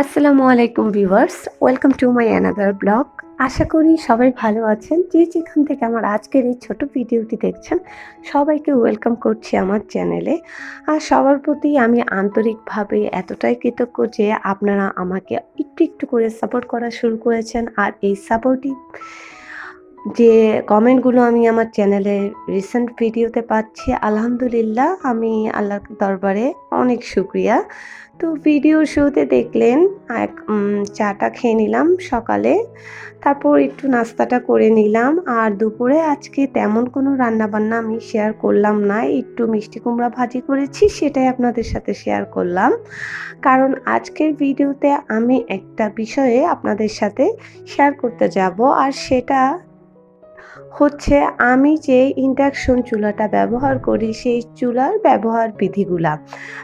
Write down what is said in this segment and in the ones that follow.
আসসালামু আলাইকুম viewers, welcome to my another blog. আশা করি সবাই ভালো আছেন। যে যেখান থেকে আমার আজকের এই ছোট ভিডিওটি দেখছেন, সবাইকে ওয়েলকাম করছি আমার চ্যানেলে। আর সবার প্রতি আমি আন্তরিকভাবে এতটাই কৃতজ্ঞ যে আপনারা আমাকে একটু একটু করে সাপোর্ট করা শুরু করেছেন। আর এই সাপোর্টিভ যে কমেন্টগুলো আমি আমার চ্যানেলে রিসেন্ট ভিডিওতে পাচ্ছি, আলহামদুলিল্লাহ আমি আল্লাহর দরবারে অনেক শুক্রিয়া। তো ভিডিওর শুরুতে দেখলেন, এক চাটা খেয়ে নিলাম সকালে, তারপর একটু নাস্তাটা করে নিলাম, আর দুপুরে আজকে তেমন কোনো রান্নাবান্না আমি শেয়ার করলাম না, একটু মিষ্টি কুমড়া ভাজি করেছি, সেটাই আপনাদের সাথে শেয়ার করলাম। কারণ আজকের ভিডিওতে আমি একটা বিষয়ে আপনাদের সাথে শেয়ার করতে যাব, আর সেটা হচ্ছে আমি যে ইন্ডাকশন চুলাটা ব্যবহার করি, সেই চুলার ব্যবহার বিধিগুলা।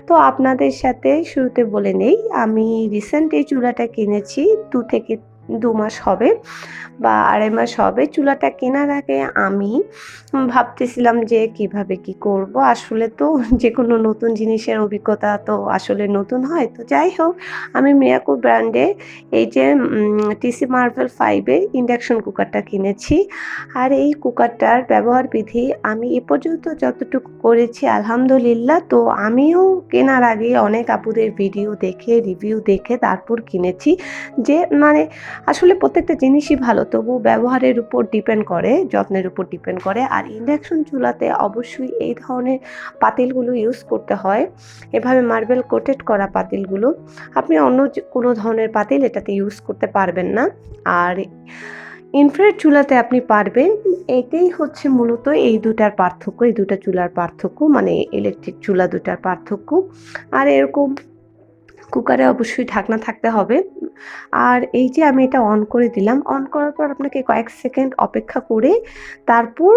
তো আপনাদের সাথে শুরুতে বলে নেই, আমি রিসেন্ট এই চুলাটা কিনেছি, দু থেকে দু মাস হবে বা আড়াই মাস হবে। চুলাটা কেনার আগে আমি ভাবতেছিলাম যে কীভাবে কি করব। আসলে তো যে কোনো নতুন জিনিসের অভিজ্ঞতা তো আসলে নতুন হয়। তো যাই হোক, আমি মিয়াকো ব্র্যান্ডে এই যে টিসি মার্ভেল ফাইভে ইন্ডাকশন কুকারটা কিনেছি। আর এই কুকারটার ব্যবহার বিধি আমি এ পর্যন্ত যতটুকু করেছি, আলহামদুলিল্লাহ। তো আমিও কেনার আগে অনেক আপুদের ভিডিও দেখে রিভিউ দেখে তারপর কিনেছি। যে মানে আসলে প্রত্যেকটা জিনিসই ভালো, তবু ব্যবহারের উপর ডিপেন্ড করে, যত্নের উপর ডিপেন্ড করে। আর ইন্ডাকশন চুলাতে অবশ্যই এই ধরনের পাতিলগুলো ইউজ করতে হয়। এভাবে মার্বেল কোটেড করা পাতিলগুলো, আপনি অন্য কোনো ধরনের পাতিল এটাতে ইউজ করতে পারবেন না। আর ইনফ্রারেড চুলাতে আপনি পারবেন এটাই হচ্ছে মূলত এই দুটার পার্থক্য, এই দুটা চুলার পার্থক্য মানে ইলেকট্রিক চুলা দুটার পার্থক্য। আর এরকম কুকারে অবশ্যই ঢাকনা থাকতে হবে। আর এই যে আমি এটা অন করে দিলাম অন করার পর আপনাকে কয়েক সেকেন্ড অপেক্ষা করে তারপর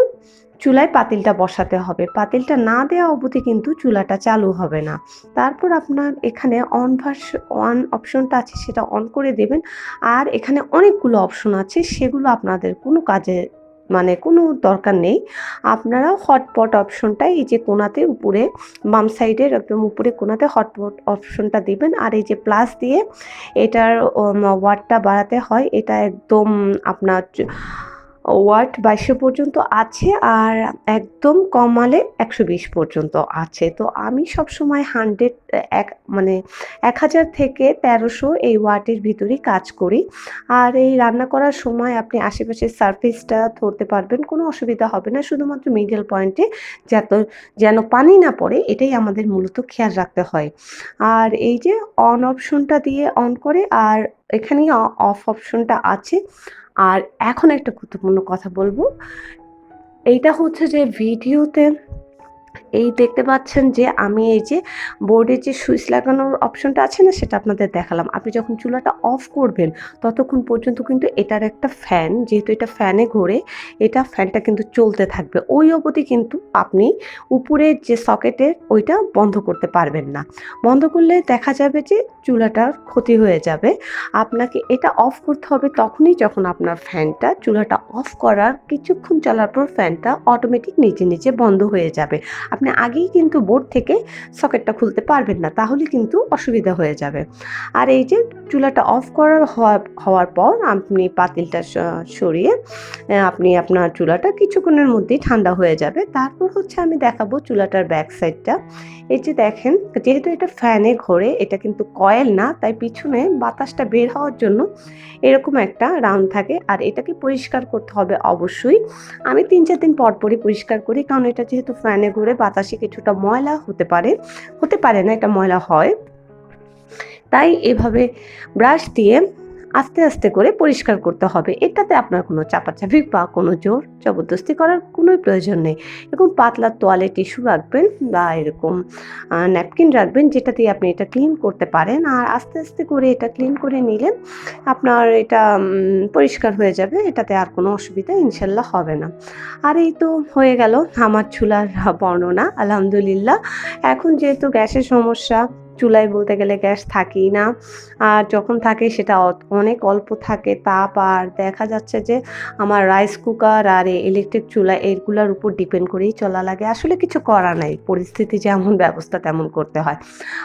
চুলায় পাতিলটা বসাতে হবে। পাতিলটা না দেওয়া অবধি কিন্তু চুলাটা চালু হবে না। তারপর আপনার এখানে অন ভার্স অন অপশনটা আছে সেটা অন করে দেবেন। আর এখানে অনেকগুলো অপশন আছে, সেগুলো আপনাদের কোনো কাজে মানে কোনো দরকার নেই। আপনারা হটপট অপশনটা এই যে কোনাতে উপরে, বাম সাইডের একদম উপরে কোনাতে হটপট অপশনটা দিবেন। আর এই যে প্লাস দিয়ে এটার ওয়ার্ডটা বাড়াতে হয়, এটা একদম আপনার ওয়াট বাইশশো পর্যন্ত আছে আর একদম কমালে একশো বিশ পর্যন্ত আছে। তো আমি সব সময় হান্ড্রেড, এক মানে এক হাজার থেকে তেরোশো এই ওয়াটের ভিতরেই কাজ করি। আর এই রান্না করার সময় আপনি আশেপাশের সারফেসটা ধরতে পারবেন, কোনো অসুবিধা হবে না। শুধুমাত্র মিডল পয়েন্টে যাতে, যেন পানি না পড়ে, এটাই আমাদের মূলত খেয়াল রাখতে হয়। আর এই যে অন অপশনটা দিয়ে অন করে, আর এখানেই অফ অপশনটা আছে। আর এখন একটা গুরুত্বপূর্ণ কথা বলব। এইটা হচ্ছে যে ভিডিওতে এই দেখতে পাচ্ছেন যে আমি এই যে বোর্ডে যে সুইচ লাগানোর অপশনটা আছে না, সেটা আপনাদের দেখালাম। আপনি যখন চুলাটা অফ করবেন, ততক্ষণ পর্যন্ত কিন্তু এটার একটা ফ্যান যেহেতু এটা ফ্যানে ঘোরে, এটা ফ্যানটা কিন্তু চলতে থাকবে। ওই অবধি কিন্তু আপনি উপরের যে সকেটের ওইটা বন্ধ করতে পারবেন না। বন্ধ করলে দেখা যাবে যে চুলাটার ক্ষতি হয়ে যাবে। আপনাকে এটা অফ করতে হবে তখনই যখন আপনার ফ্যানটা চুলাটা অফ করার কিছুক্ষণ চলার পর ফ্যানটা অটোমেটিক নিচে নিচে বন্ধ হয়ে যাবে। আপনি আগেই কিন্তু বোর্ড থেকে সকেটটা খুলতে পারবেন না, তাহলে কিন্তু অসুবিধা হয়ে যাবে। আর এই যে চুলাটা অফ করার হওয়া- হওয়ার পর আপনি পাতিলটা সরিয়ে আপনি আপনার চুলাটা কিছুক্ষণের মধ্যেই ঠান্ডা হয়ে যাবে। তারপর হচ্ছে আমি দেখাবো চুলাটার ব্যাক সাইডটা এই যে দেখেন, যেহেতু এটা ফ্যানে ঘোরে, এটা কিন্তু কয়েল না, তাই পিছনে বাতাসটা বের হওয়ার জন্য এরকম একটা রাউন্ড থাকে। আর এটাকে পরিষ্কার করতে হবে অবশ্যই। আমি তিন চার দিন পর পরই পরিষ্কার করি, কারণ এটা যেহেতু ফ্যানে ঘুরে বাতাসে কিছুটা ময়লা হতে পারে হতে পারে না, এটা ময়লা হয়। তাই এভাবে ব্রাশ দিয়ে আস্তে আস্তে করে পরিষ্কার করতে হবে। এটাতে আপনার কোনো চাপাচাপি বা কোনো জোর জবরদস্তি করার কোনোই প্রয়োজন নেই। এরকম পাতলা তোয়ালে টিস্যু রাখবেন বা এরকম ন্যাপকিন রাখবেন যেটা দিয়ে আপনি এটা ক্লিন করতে পারেন। আর আস্তে আস্তে করে এটা ক্লিন করে নিলে আপনার এটা পরিষ্কার হয়ে যাবে। এটাতে আর কোনো অসুবিধা ইনশাল্লাহ হবে না। আর এই তো হয়ে গেল আমার চুলার বর্ণনা। আলহামদুলিল্লাহ। এখন যেহেতু গ্যাসের সমস্যা চুলায় বলতে গেলে গ্যাস থাকেই না। আর যখন থাকে সেটা অনেক অল্প থাকে। তাপ আর দেখা যাচ্ছে যে আমার রাইস কুকার আর ইলেকট্রিক চুলা এগুলোর উপর ডিপেন্ড করেই চলা লাগে। আসলে কিছু করা নাই। পরিস্থিতি যেমন ব্যবস্থা তেমন করতে হয়।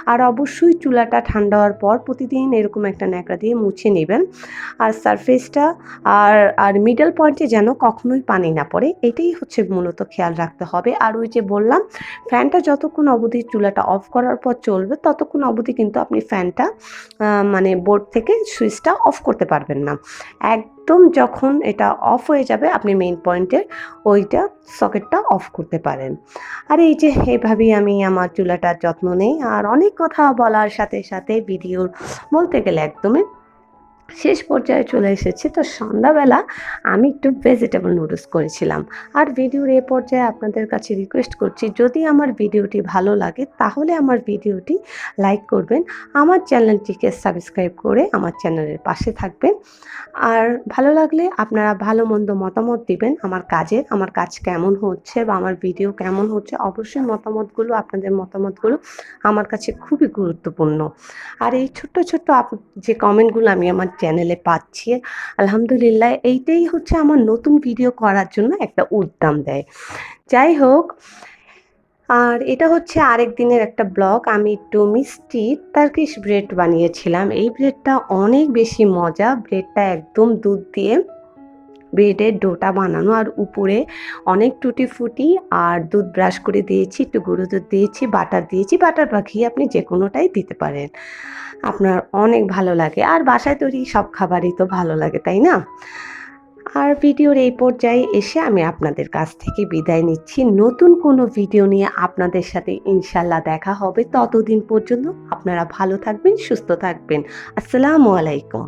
আর অবশ্যই চুলাটা ঠান্ডা হওয়ার পর প্রতিদিন এরকম একটা ন্যাকড়া দিয়ে মুছে নেবেন। আর সারফেসটা আর আর মিডল পয়েন্টে যেন কখনোই পানি না পড়ে, এটাই হচ্ছে মূলত খেয়াল রাখতে হবে। আর ওই যে বললাম ফ্যানটা যতক্ষণ অবধি চুলাটা অফ করার পর চলবে ততক্ষণ অবধি কিন্তু আপনি ফ্যানটা মানে বোর্ড থেকে সুইচটা অফ করতে পারবেন না। একদম যখন এটা অফ হয়ে যাবে, আপনি মেইন পয়েন্টের ওইটা সকেটটা অফ করতে পারেন। আর এই যে এভাবেই আমি আমার চুলাটার যত্ন নেই। আর অনেক কথা বলার সাথে সাথে ভিডিওর বলতে গেলে একদমই শেষ পর্যায়ে চলে এসেছি। তো সন্ধ্যাবেলা আমি একটু ভেজিটেবল নুডলস করেছিলাম। আর ভিডিওর এ পর্যায়ে আপনাদের কাছে রিকোয়েস্ট করছি, যদি আমার ভিডিওটি ভালো লাগে, তাহলে আমার ভিডিওটি লাইক করবেন। আমার চ্যানেলটিকে সাবস্ক্রাইব করে আমার চ্যানেলের পাশে থাকবেন। আর ভালো লাগলে আপনারা ভালো মন্দ মতামত দিবেন আমার কাজের আমার কাজ কেমন হচ্ছে বা আমার ভিডিও কেমন হচ্ছে, অবশ্যই মতামতগুলো, আপনাদের মতামতগুলো আমার কাছে খুবই গুরুত্বপূর্ণ। আর এই ছোট্ট ছোট্ট যে কমেন্টগুলো আমি আমার চ্যানেলে পাচ্ছি। আলহামদুলিল্লাহ, এইটাই হচ্ছে আমার নতুন ভিডিও করার জন্য একটা উদ্যম দেয়। যাই হোক, আর এটা হচ্ছে আরেক দিনের একটা ব্লগ। আমি একটু মিষ্টি তার্কিশ ব্রেড বানিয়েছিলাম। এই ব্রেডটা অনেক বেশি মজা। ব্রেডটা একদম দুধ দিয়ে ব্রেডের ডোটা বানানো আর উপরে অনেক টুটি ফুটি আর দুধ ব্রাশ করে দিয়েছি, একটু গুঁড়ো দুধ দিয়েছি, বাটার দিয়েছি, বাটার পাখি আপনি যে কোনোটাই দিতে পারেন। আপনার অনেক ভালো লাগে আর বাসায় তৈরি সব খাবারই তো ভালো লাগে, তাই না? আর ভিডিওর এই পর্যায়ে এসে আমি আপনাদের কাছ থেকে বিদায় নিচ্ছি। নতুন কোনো ভিডিও নিয়ে আপনাদের সাথে ইনশাল্লাহ দেখা হবে। ততদিন পর্যন্ত আপনারা ভালো থাকবেন, সুস্থ থাকবেন। আসসালামু আলাইকুম।